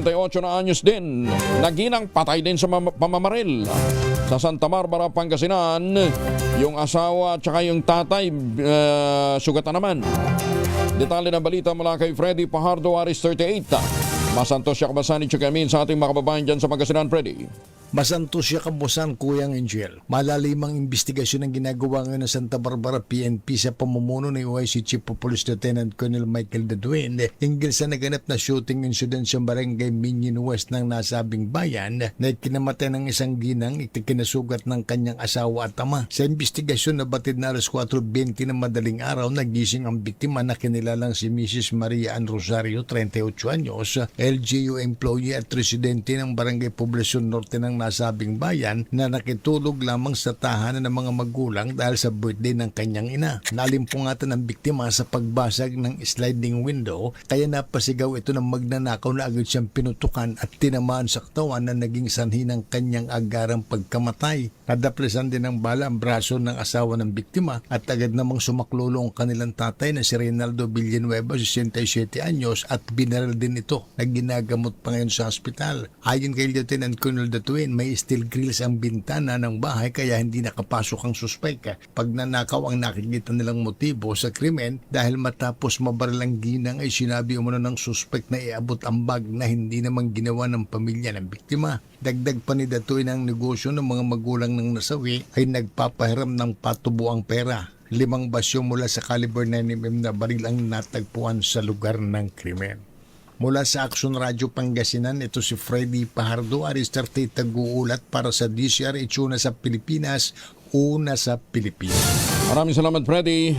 38 na anyos din. Naginang patay din sa mam- pamamaril. Sa Santa Barbara, Pangasinan, yung asawa at saka yung tatay, uh, sugatan naman. Detalye ng balita mula kay Freddy Pajardo, Aris 38. Masantos siya kabasani Chukamin sa ating mga kababayan dyan sa Pangasinan, Freddy. Masantos siya kabusan Kuyang Angel. Malalimang investigasyon ang ginagawa ngayon ng Santa Barbara PNP sa pamumuno ni OIC Chief of Police Lieutenant Colonel Michael Dadwin hinggil sa naganap na shooting incident sa barangay Minion West ng nasabing bayan na kinamatay ng isang ginang ikinasugat ng kanyang asawa at ama. Sa investigasyon na batid na alas 4.20 ng madaling araw, nagising ang biktima na kinilalang si Mrs. Maria Ann Rosario, 38 anyos, LGU employee at residente ng Barangay Poblacion Norte ng nasabing bayan na nakitulog lamang sa tahanan ng mga magulang dahil sa birthday ng kanyang ina. Nalimpungatan ang biktima sa pagbasag ng sliding window kaya napasigaw ito ng magnanakaw na agad siyang pinutukan at tinamaan sa katawan na naging sanhi ng kanyang agarang pagkamatay. Nadaplasan din ng bala ang braso ng asawa ng biktima at agad namang sumaklolo ang kanilang tatay na si Reynaldo Villanueva, 67 anyos at binaril din ito na ginagamot pa ngayon sa ospital. Ayon kay Lieutenant Colonel Datuin, may steel grills ang bintana ng bahay kaya hindi nakapasok ang suspek. Pagnanakaw ang nakikita nilang motibo sa krimen dahil matapos mabaril ang ginang ay sinabi umano ng suspek na iabot ang bag na hindi naman ginawa ng pamilya ng biktima. Dagdag pa ni Datuin ang negosyo ng mga magulang ng nasawi ay nagpapahiram ng patubuang pera. Limang basyo mula sa caliber 9mm na baril ang natagpuan sa lugar ng krimen. Mula sa Action Radio Pangasinan, ito si Freddy Pahardo, Aristarte Taguulat para sa DCR Itsuna sa Pilipinas, una sa Pilipinas. Maraming salamat, Freddy.